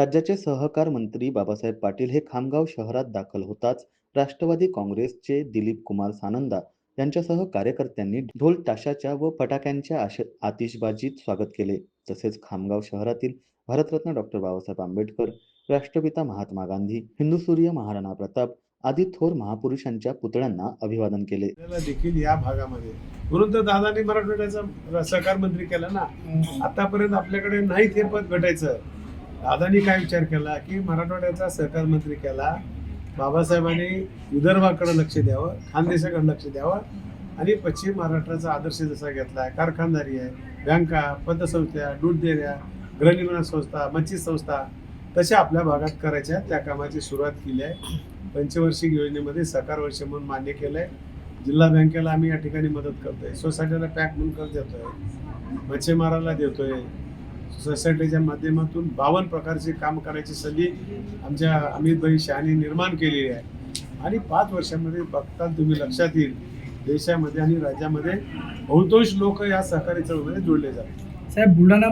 राज्याचे सहकार मंत्री बाबासाहेब पाटील हे खामगाव शहरात दाखल होताच राष्ट्रवादी काँग्रेसचे दिलीप कुमार सानंदा यांच्यासह कार्यकर्त्यांनी ढोल ताशाच्या व फटाक्यांच्या आतिषबाजीत स्वागत केले. तसेच खामगाव शहरातील भारतरत्न डॉक्टर बाबासाहेब आंबेडकर राष्ट्रपिता महात्मा गांधी हिंदू सूर्य महाराणा प्रताप आदी थोर महापुरुषांच्या पुतळ्यांना अभिवादन केले. देखील या भागामध्ये. म्हणून तर दादानी मराठवाड्याचा सहकार मंत्री केला ना. आतापर्यंत आपल्याकडे नाही ते पद भेटायचं. दादानी काय विचार केला की मराठवाड्याचा सहकार मंत्री केला बाबासाहेबांनी विदर्भाकडे लक्ष द्यावं खानदेशाकडे लक्ष द्यावं आणि पश्चिम महाराष्ट्राचा आदर्श जसा घेतला आहे कारखानदारी आहे बँका पतसंस्था दूध डेऱ्या गृहनिर्माण संस्था मच्छी संस्था तशा आपल्या भागात करायच्या त्या कामाची सुरुवात केली आहे. पंचवार्षिक योजनेमध्ये सहकार वर्ष म्हणून मान्य केलं आहे जिल्हा बँकेला आम्ही या ठिकाणी मदत करतोय. सोसायटीला पॅक म्हणून कर्ज देतोय. मच्छीमाराला देतोय. सोसायटीच्या माध्यमातून बावन्न प्रकारचे काम करायची संधी आमच्या अमितभाई शहाने निर्माण केलेली आहे. आणि पाच वर्षामध्ये बघताल तुम्ही लक्षात येईल देशामध्ये आणि राज्यामध्ये बहुतांश लोक या सहकारी चळवळीमध्ये जोडले जातात. साहेब बुलढाणा